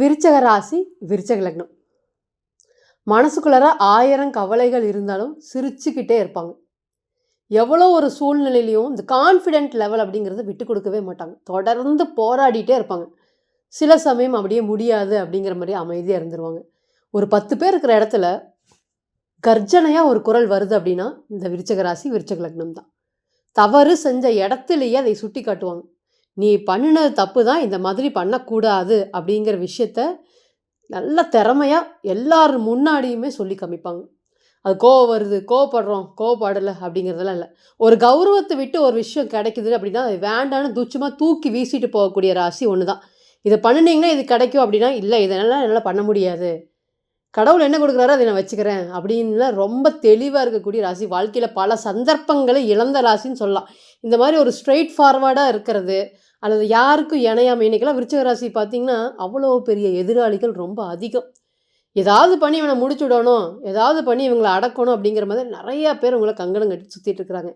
விருச்சக ராசி விருச்சக லக்னம். மனசுக்குள்ளார ஆயிரம் கவலைகள் இருந்தாலும் சிரிச்சுக்கிட்டே இருப்பாங்க. எவ்வளோ ஒரு சூழ்நிலையிலையும் இந்த கான்ஃபிடென்ட் லெவல் அப்படிங்கிறத விட்டு கொடுக்கவே மாட்டாங்க. தொடர்ந்து போராடிட்டே இருப்பாங்க. சில சமயம் அப்படியே முடியாது அப்படிங்கிற மாதிரி அமைதியாக இருந்துருவாங்க. ஒரு பத்து பேர் இருக்கிற இடத்துல கர்ஜனையாக ஒரு குரல் வருது அப்படின்னா இந்த விருச்சக ராசி விருச்சக லக்னம் தான். தவறு செஞ்ச இடத்துலையே அதை சுட்டி காட்டுவாங்க நீ பண்ணினது தப்பு தான் இந்த மாதிரி பண்ணக்கூடாது அப்படிங்கிற விஷயத்த நல்ல திறமையாக எல்லார் முன்னாடியுமே சொல்லி காமிப்பாங்க. அது கோவம் வருது கோவப்படுறோம் கோவப்படலை அப்படிங்கிறதெல்லாம் இல்லை. ஒரு கௌரவத்தை விட்டு ஒரு விஷயம் கிடைக்குது அப்படின்னா அது வேண்டான்னு துச்சமாக தூக்கி வீசிட்டு போகக்கூடிய ராசி ஒன்று தான் இதை பண்ணினீங்கன்னா இது கிடைக்கும் அப்படின்னா இல்லை இதெல்லாம் என்னால் பண்ண முடியாது. கடவுள் என்ன கொடுக்குறாரோ அதை நான் வச்சுக்கிறேன் அப்படின்லாம் ரொம்ப தெளிவாக இருக்கக்கூடிய ராசி. வாழ்க்கையில் பல சந்தர்ப்பங்களை இழந்த ராசின்னு சொல்லலாம். இந்த மாதிரி ஒரு ஸ்ட்ரெயிட் ஃபார்வர்டாக இருக்கிறது அல்லது யாருக்கும் இணையாமல் இன்னைக்கெல்லாம் விருச்சக ராசி பார்த்தீங்கன்னா அவ்வளோ பெரிய எதிராளிகள் ரொம்ப அதிகம். ஏதாவது பண்ணி இவனை முடிச்சுடணும் ஏதாவது பண்ணி இவங்களை அடக்கணும் அப்படிங்கிற மாதிரி நிறையா பேர் உங்களை கங்கணம் கட்டி சுற்றிட்டு இருக்கிறாங்க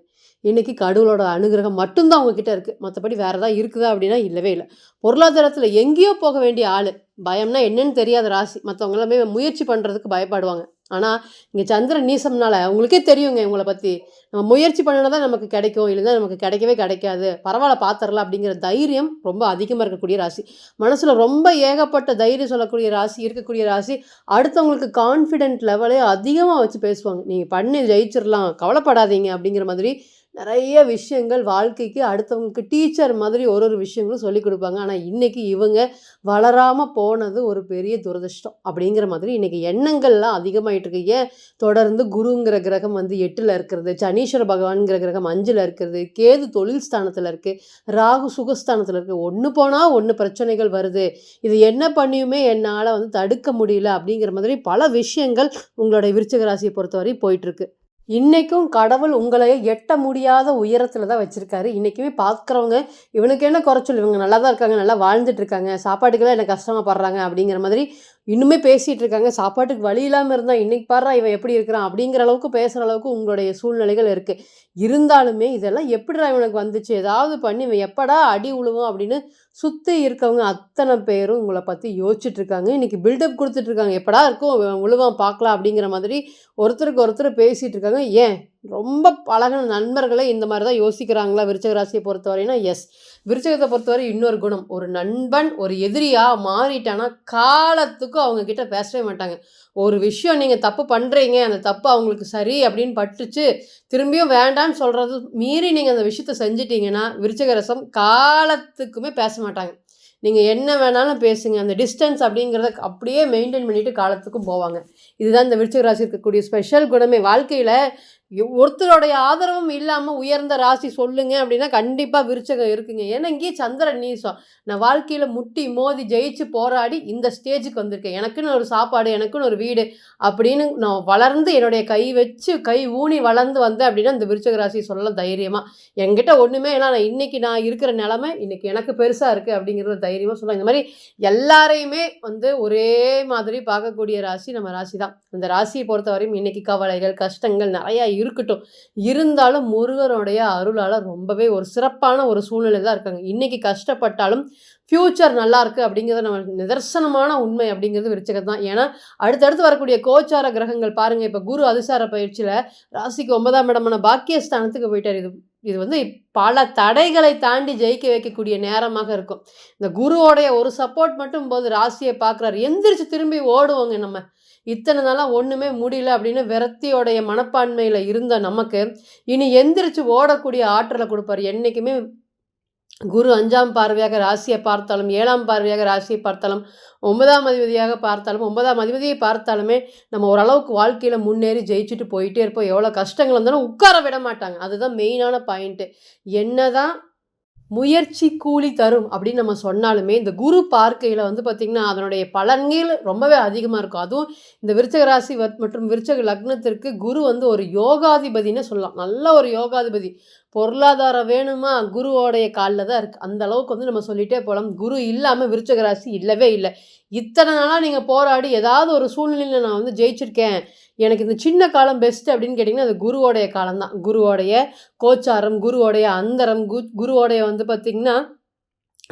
இன்றைக்கி கடவுளோட அனுகிரகம் மட்டும்தான் அவங்கக்கிட்ட இருக்குது மற்றபடி வேறு ஏதாவது இருக்குதா அப்படின்னா இல்லவே இல்லை. பொருளாதாரத்தில் எங்கேயோ போக வேண்டிய ஆள். பயம்னா என்னன்னு தெரியாத ராசி. மற்றவங்க எல்லாமே முயற்சி பண்ணுறதுக்கு பயப்படுவாங்க. ஆனால் இங்கே சந்திரன் நீசம்னால உங்களுக்கே தெரியுங்க இவங்களை பற்றி நம்ம முயற்சி பண்ணினா தான் நமக்கு கிடைக்கும் இல்லைன்னா நமக்கு கிடைக்கவே கிடைக்காது. பரவாயில்ல பார்த்துடலாம் அப்படிங்கிற தைரியம் ரொம்ப அதிகமாக இருக்கக்கூடிய ராசி. மனசில் ரொம்ப ஏகப்பட்ட தைரியம் சொல்லக்கூடிய ராசி இருக்கக்கூடிய ராசி. அடுத்தவங்களுக்கு கான்ஃபிடென்ட் லெவலே அதிகமாக வச்சு பேசுவாங்க. நீங்கள் பண்ணி ஜெயிச்சிடலாம் கவலைப்படாதீங்க அப்படிங்கிற மாதிரி நிறைய விஷயங்கள் வாழ்க்கைக்கு அடுத்தவங்களுக்கு டீச்சர் மாதிரி ஒரு ஒரு விஷயங்களும் சொல்லி கொடுப்பாங்க. ஆனால் இன்றைக்கி இவங்க வளராமல் போனது ஒரு பெரிய துரதிர்ஷ்டம் அப்படிங்கிற மாதிரி இன்றைக்கி எண்ணங்கள்லாம் அதிகமாகிட்டு இருக்கு. ஏன்? தொடர்ந்து குருங்கிற கிரகம் வந்து எட்டில் இருக்கிறது சனீஸ்வர பகவான்கிற கிரகம் அஞ்சில் இருக்கிறது கேது தொழில் ஸ்தானத்தில் இருக்குது ராகு சுகஸ்தானத்தில் இருக்குது ஒன்று போனால் ஒன்று பிரச்சனைகள் வருது. இது என்ன பண்ணியுமே என்னால் வந்து தடுக்க முடியல அப்படிங்கிற மாதிரி பல விஷயங்கள் உங்களுடைய விருச்சக ராசியை பொறுத்தவரை போயிட்டுருக்கு இன்றைக்கும் கடவுள் உங்களை எட்ட முடியாத உயரத்தில் தான் வச்சுருக்காரு. இன்றைக்குமே பார்க்குறவங்க இவனுக்கு என்ன குறைச்சல் இவங்க நல்லா தான் இருக்காங்க நல்லா வாழ்ந்துட்டு இருக்காங்க சாப்பாட்டுக்கெல்லாம் என்ன கஷ்டமாக படுறாங்க அப்படிங்கிற மாதிரி இன்னுமே பேசிகிட்டு இருக்காங்க சாப்பாட்டுக்கு வழி இல்லாமல் இருந்தால் இன்றைக்கி பாடுறா இவன் எப்படி இருக்கிறான் அப்படிங்கிற அளவுக்கு பேசுகிற அளவுக்கு உங்களுடைய சூழ்நிலைகள் இருக்குது இருந்தாலுமே இதெல்லாம் எப்படிடா இவனுக்கு வந்துச்சு? ஏதாவது பண்ணி இவன் எப்படா அடி உழுவும் அப்படின்னு சுற்றி இருக்கவங்க அத்தனை பேரும் உங்களை பற்றி யோசிச்சுட்ருக்காங்க. இன்றைக்கி பில்டப் கொடுத்துட்ருக்காங்க. எப்படா இருக்கும்? உழுவான் பார்க்கலாம் அப்படிங்கிற மாதிரி ஒருத்தருக்கு ஒருத்தர் பேசிகிட்டு இருக்காங்க ஏன்? ரொம்ப பழகின நண்பர்களே இந்த மாதிரி தான் யோசிக்கிறாங்களா? விருச்சக ராசியை பொறுத்தவரைனா எஸ் விருச்சகத்தை பொறுத்தவரை இன்னொரு குணம் ஒரு நண்பன் ஒரு எதிரியாக மாறிட்டானா காலத்துக்கும் அவங்கக்கிட்ட பேசவே மாட்டாங்க. ஒரு விஷயம் நீங்கள் தப்பு பண்ணுறீங்க அந்த தப்பு அவங்களுக்கு சரி அப்படின்னு பட்டுச்சு திரும்பியும் வேண்டான்னு சொல்கிறது மீறி நீங்கள் அந்த விஷயத்த செஞ்சிட்டிங்கன்னா விருச்சக ரசம் காலத்துக்குமே பேச மாட்டாங்க. நீங்கள் என்ன வேணாலும் பேசுங்க அந்த டிஸ்டன்ஸ் அப்படிங்கிறத அப்படியே மெயின்டைன் பண்ணிட்டு காலத்துக்கும் போவாங்க. இதுதான் இந்த விருச்சிக ராசி இருக்கக்கூடிய ஸ்பெஷல் குணமே. வாழ்க்கையில் ஒருத்தருடைய ஆதரவும் இல்லாமல் உயர்ந்த ராசி சொல்லுங்க அப்படின்னா கண்டிப்பாக விருச்சகம் இருக்குங்க. ஏன்னா இங்கேயே சந்திரன் நீசம் நான் வாழ்க்கையில் முட்டி மோதி ஜெயிச்சு போராடி இந்த ஸ்டேஜுக்கு வந்திருக்கேன். எனக்குன்னு ஒரு சாப்பாடு எனக்குன்னு ஒரு வீடு அப்படின்னு நான் வளர்ந்து என்னுடைய கை வச்சு கை ஊனி வளர்ந்து வந்தேன் அப்படின்னா இந்த விருச்சக ராசி சொல்லலாம் தைரியமாக என்கிட்ட ஒன்றுமே இல்லை. நான் இன்றைக்கி நான் இருக்கிற நிலமை இன்றைக்கி எனக்கு பெருசாக இருக்குது அப்படிங்கிறத தைரியமாக சொல்லலாம் இந்த மாதிரி எல்லாரையுமே வந்து ஒரே மாதிரி பார்க்கக்கூடிய ராசி நம்ம ராசி தான் இந்த ராசியை பொறுத்தவரையும் இன்றைக்கி கவலைகள் கஷ்டங்கள் நிறையா இருக்கட்டும். இருந்தாலும் முருகனுடைய அருளால் ரொம்பவே ஒரு சிறப்பான ஒரு சூழ்நிலை தான் இருக்காங்க. இன்றைக்கி கஷ்டப்பட்டாலும் ஃப்யூச்சர் நல்லாயிருக்கு அப்படிங்கிறது நம்ம நிதர்சனமான உண்மை அப்படிங்கிறது விரிச்சகம் தான். ஏன்னா அடுத்தடுத்து வரக்கூடிய கோச்சார கிரகங்கள் பாருங்கள் இப்போ குரு அதிசார பயிற்சியில் ராசிக்கு ஒன்பதாம் இடமான பாக்கியஸ்தானத்துக்கு போயிட்டார். இது இது வந்து பல தடைகளை தாண்டி ஜெயிக்க வைக்கக்கூடிய நேரமாக இருக்கும். இந்த குருவோடைய ஒரு சப்போர்ட் மட்டும் போது ராசியை பார்க்குறாரு. எந்திரிச்சு திரும்பி ஓடுவோங்க நம்ம. இத்தனை நாளாக ஒன்றுமே முடியல அப்படின்னு விரத்தியோடைய மனப்பான்மையில் இருந்த நமக்கு இனி எந்திரிச்சு ஓடக்கூடிய ஆற்றலை கொடுப்பார். என்றைக்குமே குரு அஞ்சாம் பார்வையாக ராசியை பார்த்தாலும் ஏழாம் பார்வையாக ராசியை பார்த்தாலும் ஒன்பதாம் அதிபதியாக பார்த்தாலும் ஒன்பதாம் அதிபதியை பார்த்தாலுமே நம்ம ஓரளவுக்கு வாழ்க்கையில் முன்னேறி ஜெயிச்சுட்டு போயிட்டே இருப்போம். எவ்வளோ கஷ்டங்கள் வந்தாலும் உட்கார விட மாட்டாங்க. அதுதான் மெயினான பாயிண்ட்டு என்ன தான் முயற்சி கூலி தரும் அப்படின்னு நம்ம சொன்னாலுமே இந்த குரு பார்க்கையில் வந்து பார்த்திங்கன்னா அதனுடைய பலன்கள் ரொம்பவே அதிகமாக இருக்கும். அதுவும் இந்த விருச்சக ராசி மற்றும் விருச்சக லக்னத்திற்கு குரு வந்து ஒரு யோகாதிபதினே சொல்லலாம். நல்ல ஒரு யோகாதிபதி. பொருளாதாரம் வேணுமா? குருவோடைய காலில் தான் இருக்குது அந்த அளவுக்கு வந்து நம்ம சொல்லிட்டே போகலாம் குரு இல்லாமல் விருச்சக ராசி இல்லவே இல்லை. இத்தனை நாளாக நீங்கள் போராடி ஏதாவது ஒரு சூழ்நிலையில் நான் வந்து ஜெயிச்சிருக்கேன். எனக்கு இந்த சின்ன காலம் பெஸ்ட் அப்படின்னு கேட்டிங்கன்னா அது குருவோடைய காலம் தான் குருவோடைய கோச்சாரம் குருவோடைய அந்தரம் கு குருவோடைய வந்து பார்த்திங்கன்னா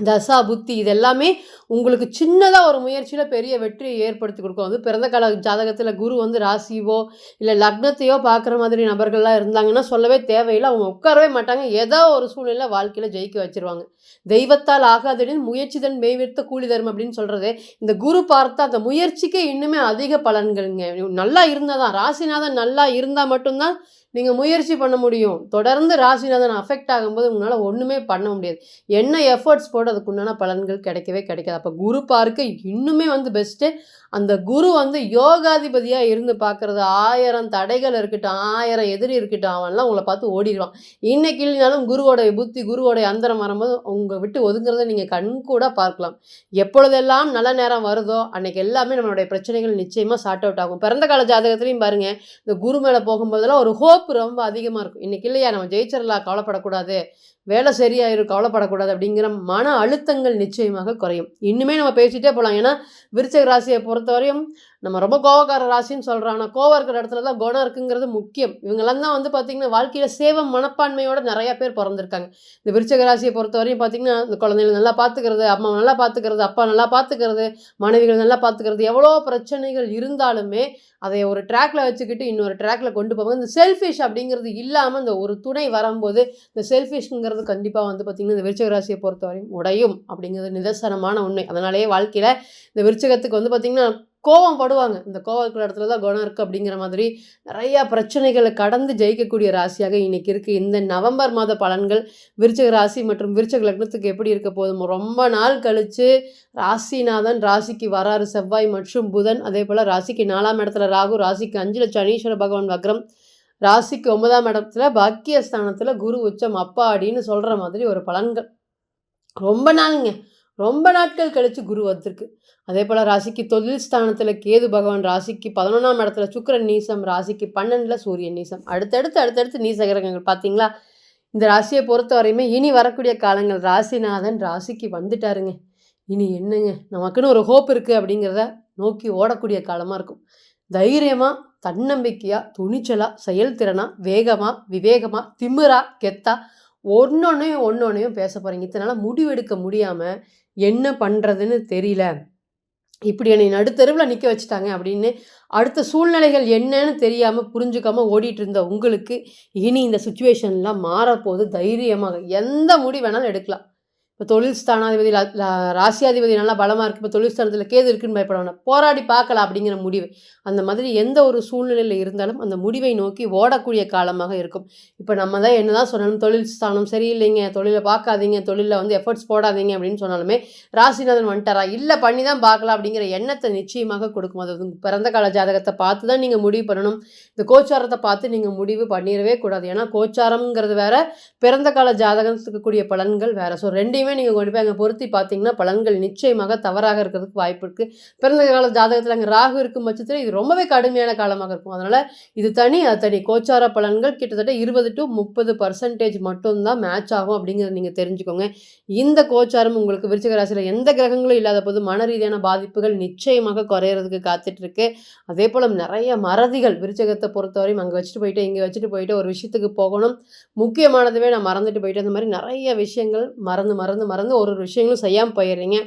தசா புத்தி இது எல்லாமே உங்களுக்கு சின்னதாக ஒரு முயற்சியில் பெரிய வெற்றியை ஏற்படுத்தி கொடுக்கும். அது பிறந்த கால ஜாதகத்தில் குரு வந்து ராசியோ இல்லை லக்னத்தையோ பார்க்குற மாதிரி நபர்கள்லாம் இருந்தாங்கன்னா சொல்லவே தேவையில்லை. அவங்க உட்காரவே மாட்டாங்க. ஏதோ ஒரு சூழ்நிலை வாழ்க்கையில் ஜெயிக்க வச்சிருவாங்க. தெய்வத்தால் ஆகாதனின் முயற்சிதன் மேய்விர்த்த கூலி தரும் அப்படின்னு சொல்கிறது இந்த குரு பார்த்தா அந்த முயற்சிக்கே இன்னுமே அதிக பலன்கள்ங்க. நல்லா இருந்தால் தான் ராசிநாதன் நல்லா இருந்தால் மட்டும்தான் நீங்கள் முயற்சி பண்ண முடியும். தொடர்ந்து ராசிநாதன் அஃபெக்ட் ஆகும்போது உங்களால் ஒன்றுமே பண்ண முடியாது. என்ன எஃபர்ட்ஸ் போட்டு அதுக்குண்டான பலன்கள் கிடைக்கவே கிடைக்காது. அப்போ குரு பார்க்க இன்னுமே வந்து பெஸ்ட்டு அந்த குரு வந்து யோகாதிபதியாக இருந்து பார்க்குறது ஆயிரம் தடைகள் இருக்கட்டும் ஆயிரம் எதிரி இருக்கட்டும் அவன்லாம் உங்களை பார்த்து ஓடிடுவான். இன்னைக்கு இல்லைனாலும் குருவோடைய புத்தி குருவோடைய அந்தரம் வரும்போது உங்கள் விட்டு ஒதுங்கிறத நீங்கள் கண் கூட பார்க்கலாம். எப்பொழுதெல்லாம் நல்ல நேரம் வருதோ அன்னைக்கு எல்லாமே நம்மளுடைய பிரச்சனைகள் நிச்சயமாக சார்ட் அவுட் ஆகும். பிறந்த கால ஜாதகத்துலையும் பாருங்கள் இந்த குரு மேலே போகும்போதெல்லாம் ஒரு ஹோப் ரொம்ப அதிகமாக இருக்கும். இன்னைக்கு இல்லையா நம்ம ஜெயிச்சிடலாம் கவலைப்படக்கூடாது. வேலை சரியாயிரும் கவலைப்படக்கூடாது அப்படிங்கிற மன அழுத்தங்கள் நிச்சயமாக குறையும். இன்னுமே நம்ம பேசிட்டே போகலாம் ஏன்னா விருச்சக ராசியை பொறுத்தவரையும் நம்ம ரொம்ப கோவக்கார ராசின்னு சொல்கிறோம் ஆனால் கோவம் இருக்கிற இடத்துல தான் குணம் இருக்குங்கிறது முக்கியம். இவங்கெல்லாம் தான் வந்து பார்த்திங்கன்னா வாழ்க்கையில் சேவம் மனப்பான்மையோட நிறையா பேர் பிறந்திருக்காங்க. இந்த விருச்சக ராசியை பொறுத்தவரையும் பார்த்திங்கன்னா இந்த குழந்தைகளை நல்லா பார்த்துக்கிறது அம்மா நல்லா பார்த்துக்கிறது அப்பா நல்லா பார்த்துக்கிறது மனைவிகள் நல்லா பார்த்துக்கிறது எவ்வளோ பிரச்சனைகள் இருந்தாலுமே அதை ஒரு ட்ராக்ல வச்சுக்கிட்டு இன்னொரு ட்ராக்ல கொண்டு போவாங்க இந்த செல்ஃபிஷ் அப்படிங்கிறது இல்லாமல் இந்த ஒரு துணை வரும்போது இந்த செல்ஃபிஷ்ங்கிறது கண்டிப்பாக வந்து பார்த்திங்கன்னா இந்த விருச்சக ராசியை பொறுத்தவரையும் உடையும் அப்படிங்கிறது நிதர்சனமான உண்மை. அதனாலேயே வாழ்க்கையில் இந்த விருச்சகத்துக்கு வந்து பார்த்திங்கன்னா கோவம் படுவாங்க இந்த கோவம் இருக்கிற இடத்துல தான் குணம் இருக்குது அப்படிங்கிற மாதிரி நிறையா பிரச்சனைகளை கடந்து ஜெயிக்கக்கூடிய ராசியாக இன்றைக்கி இருக்குது இந்த நவம்பர் மாத பலன்கள் விருச்சக ராசி மற்றும் விருச்சக லக்னத்துக்கு எப்படி இருக்க போதும் ரொம்ப நாள் கழித்து ராசிநாதன் ராசிக்கு வராரு. செவ்வாய் மற்றும் புதன் அதே போல் ராசிக்கு நாலாம் இடத்துல ராகு ராசிக்கு அஞ்சில் சனீஸ்வர பகவான் வக்ரம் ராசிக்கு ஒன்பதாம் இடத்துல பாக்கியஸ்தானத்தில் குரு உச்சம் அப்பா அப்படின்னு சொல்கிற மாதிரி ஒரு பலன்கள். ரொம்ப நாளுங்க. ரொம்ப நாட்கள் கழித்து குரு வந்திருக்கு. அதே போல் ராசிக்கு தொழில் ஸ்தானத்தில் கேது பகவான் ராசிக்கு பதினொன்றாம் இடத்துல சுக்கரன் நீசம் ராசிக்கு பன்னெண்டில் சூரியன் நீசம். அடுத்தடுத்து அடுத்தடுத்து நீச கிரகங்கள் பார்த்தீங்களா இந்த ராசியை பொறுத்த வரையுமே இனி வரக்கூடிய காலங்கள் ராசிநாதன் ராசிக்கு வந்துட்டாருங்க. இனி என்னங்க? நமக்குன்னு ஒரு ஹோப் இருக்குது அப்படிங்கிறத நோக்கி ஓடக்கூடிய காலமாக இருக்கும். தைரியமாக தன்னம்பிக்கையாக துணிச்சலாக செயல்திறனாக வேகமாக விவேகமாக திமிரா கெத்தா ஒன்றொன்னையும் ஒன்றொன்னையும் பேச போகிறீங்க இதனால் முடிவெடுக்க முடியாமல் என்ன பண்ணுறதுன்னு தெரியல. இப்படி என்னை நடுத்தருவில் நிற்க வச்சுட்டாங்க அப்படின்னு அடுத்த சூழ்நிலைகள் என்னன்னு தெரியாமல் புரிஞ்சுக்காமல் ஓடிட்டு இருந்த உங்களுக்கு இனி இந்த சுச்சுவேஷன்லாம் மாறப்போது தைரியமாக. எந்த முடி வேணாலும் எடுக்கலாம். இப்போ தொழில் ஸ்தானாதிபதி ராசியாதிபதி நல்லா பலமாக இருக்குது இப்போ தொழில் ஸ்தானத்தில் கேது இருக்குன்னு பயப்பட வேணாம் போராடி பார்க்கலாம் அப்படிங்கிற முடிவு. அந்த மாதிரி எந்த ஒரு சூழ்நிலையில் இருந்தாலும் அந்த முடிவை நோக்கி ஓடக்கூடிய காலமாக இருக்கும். இப்போ நம்ம தான் என்ன தான் சொன்னாலும் தொழில் ஸ்தானம் சரியில்லைங்க தொழிலை பார்க்காதீங்க தொழிலில் வந்து எஃபர்ட்ஸ் போடாதீங்க அப்படின்னு சொன்னாலுமே ராசிநாதன் வந்துட்டாரா? இல்லை பண்ணி தான் பார்க்கலாம் அப்படிங்கிற எண்ணத்தை நிச்சயமாக கொடுக்கும். அது பிறந்த கால ஜாதகத்தை பார்த்து தான் நீங்கள் முடிவு பண்ணணும். இந்த கோச்சாரத்தை பார்த்து நீங்கள் முடிவு பண்ணிடவே கூடாது. ஏன்னா கோச்சாரம்ங்கிறது வேற பிறந்த கால ஜாதகத்துக்கு கூடிய பலன்கள் வேறு. ஸோ ரெண்டையுமே நீங்கள் கொண்டு போய் அங்கே பொருத்தி பார்த்தீங்கன்னா பலன்கள் நிச்சயமாக தவறாக இருக்கிறதுக்கு வாய்ப்பு இருக்குது பிறந்த கால ஜாதகத்தில் அங்கே ராகு இருக்கும் பட்சத்தில் இது ரொம்பவே கடுமையான காலமாக இருக்கும். அதனால் இது தனி அது தனி கோச்சார பலன்கள் கிட்டத்தட்ட இருபது டு முப்பது பர்சன்டேஜ் மட்டும்தான் மேட்ச் ஆகும் அப்படிங்கிறத நீங்கள் தெரிஞ்சுக்கோங்க. இந்த கோச்சாரம் உங்களுக்கு விருச்சிக ராசியில் எந்த கிரகங்களும் இல்லாத போது மன ரீதியான பாதிப்புகள் நிச்சயமாக குறையிறதுக்கு காத்துட்ருக்கு அதே போல் நிறைய மறதிகள் விருச்சகத்தை பொறுத்தவரையும் அங்கே வச்சுட்டு போயிட்டு இங்கே வச்சுட்டு போயிட்டு ஒரு விஷயத்துக்கு போகணும். முக்கியமானதுவே நான் மறந்துட்டு போயிட்டு அந்த மாதிரி நிறைய விஷயங்கள் மறந்து மறந்து மறந்து ஒரு ஒரு விஷயங்களும் செய்யாமல் போயிடுறீங்க.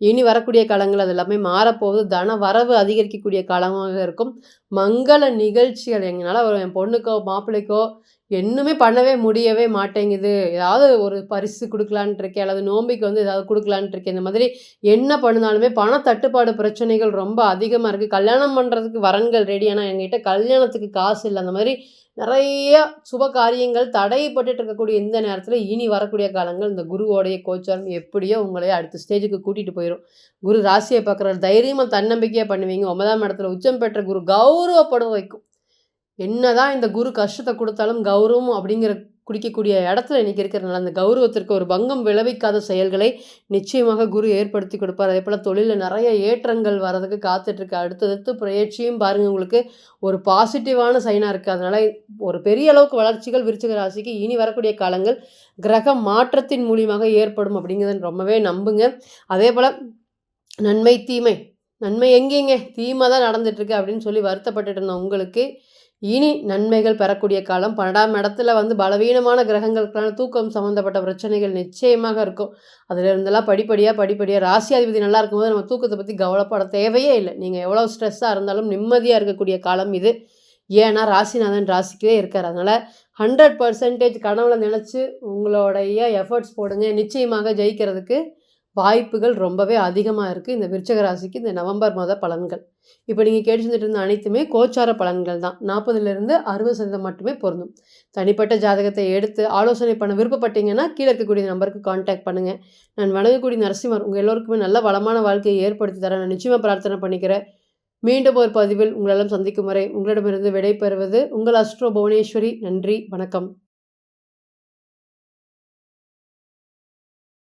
இனி வரக்கூடிய காலங்கள் அது எல்லாமே மாறப்போகுது. தன வரவு அதிகரிக்கக்கூடிய காலமாக இருக்கும். மங்கள நிகழ்ச்சிகள் எங்களால் ஒரு என் பொண்ணுக்கோ மாப்பிள்ளைக்கோ இன்னுமே பண்ணவே முடியவே மாட்டேங்குது. ஏதாவது ஒரு பரிசு கொடுக்கலான்ட்டு இருக்கேன் அல்லது நோம்பிக்கு வந்து ஏதாவது கொடுக்கலான்ட்டு இருக்கேன். இந்த மாதிரி என்ன பண்ணினாலுமே பண தட்டுப்பாடு பிரச்சனைகள் ரொம்ப அதிகமாக இருக்குது கல்யாணம் பண்ணுறதுக்கு வரன்கள் ரெடி ஆனால் எங்கிட்ட கல்யாணத்துக்கு காசு இல்லை. அந்த மாதிரி நிறைய சுப காரியங்கள் தடைப்பட்டு இருக்கக்கூடிய இந்த நேரத்தில் இனி வரக்கூடிய காலங்கள் இந்த குருவோடைய கோச்சாரம் எப்படியோ உங்களை அடுத்த ஸ்டேஜுக்கு கூட்டிகிட்டு போயிடும் குரு ராசியை பார்க்குற தைரியமாக தன்னம்பிக்கையாக பண்ணுவீங்க. ஒன்பதாம் இடத்துல உச்சம் பெற்ற குரு கௌரவப்பட வைக்கும். என்னதான் இந்த குரு கஷ்டத்தை கொடுத்தாலும் கௌரவம் அப்படிங்கிற குடிக்கக்கூடிய இடத்துல இன்னைக்கு இருக்கிறனால அந்த கௌரவத்திற்கு ஒரு பங்கம் விளைவிக்காத செயல்களை நிச்சயமாக குரு ஏற்படுத்தி கொடுப்பார். அதே போல் தொழிலில் நிறைய ஏற்றங்கள் வரதுக்கு காத்துட்ருக்கு. அடுத்தடுத்து பிரயற்சியும் பாருங்கள் உங்களுக்கு ஒரு பாசிட்டிவான சைனாக இருக்குது அதனால் ஒரு பெரிய அளவுக்கு வளர்ச்சிகள் விருச்சிக ராசிக்கு இனி வரக்கூடிய காலங்கள் கிரக மாற்றத்தின் மூலியமாக ஏற்படும் அப்படிங்கிறத ரொம்பவே நம்புங்க. அதே போல் நன்மை தீமை நன்மை எங்கேங்க? தீமை தான் நடந்துட்டுருக்கு அப்படின்னு சொல்லி வருத்தப்பட்டுட்டு இருந்தோம் உங்களுக்கு இனி நன்மைகள் பெறக்கூடிய காலம் பன்னெண்டாம் இடத்துல வந்து பலவீனமான கிரகங்களுக்கான தூக்கம் சம்மந்தப்பட்ட பிரச்சனைகள் நிச்சயமாக இருக்கும். அதில் இருந்தெல்லாம் படிப்படியாக படிப்படியாக ராசியாதிபதி நல்லா இருக்கும்போது நம்ம தூக்கத்தை பற்றி கவலைப்பட தேவையே இல்லை. நீங்கள் எவ்வளோ ஸ்ட்ரெஸ்ஸாக இருந்தாலும் நிம்மதியாக இருக்கக்கூடிய காலம் இது. ஏன்னா ராசிநாதன் ராசிக்கே இருக்கார். அதனால் ஹண்ட்ரட் பர்சன்டேஜ் கனவுல நினச்சி உங்களுடைய எஃபர்ட்ஸ் போடுங்க. நிச்சயமாக ஜெயிக்கிறதுக்கு வாய்ப்புகள் ரொம்பவே அதிகமாக இருக்குது இந்த விருச்சக ராசிக்கு இந்த நவம்பர் மாத பலன்கள். இப்போ நீங்கள் கேட்டு செஞ்சுட்டு இருந்த அனைத்துமே கோச்சார பலன்கள் தான். நாற்பதுலேருந்து அறுபது சதவீதம் மட்டுமே பொருந்தும். தனிப்பட்ட ஜாதகத்தை எடுத்து ஆலோசனை பண்ண விருப்பப்பட்டீங்கன்னா கீழே இருக்கக்கூடிய நம்பருக்கு காண்டாக்ட் பண்ணுங்கள் நான் வணங்கக்கூடிய நரசிம்மர் உங்கள் எல்லோருக்குமே நல்ல வளமான வாழ்க்கையை ஏற்படுத்தி தரேன். நான் நிச்சயமாக பிரார்த்தனை பண்ணிக்கிறேன். மீண்டும் ஒரு பதிவில் உங்களெல்லாம் சந்திக்கும் வரை உங்களிடமிருந்து விடைபெறுவது உங்கள் அஸ்ட்ரோ புவனேஸ்வரி. நன்றி வணக்கம்.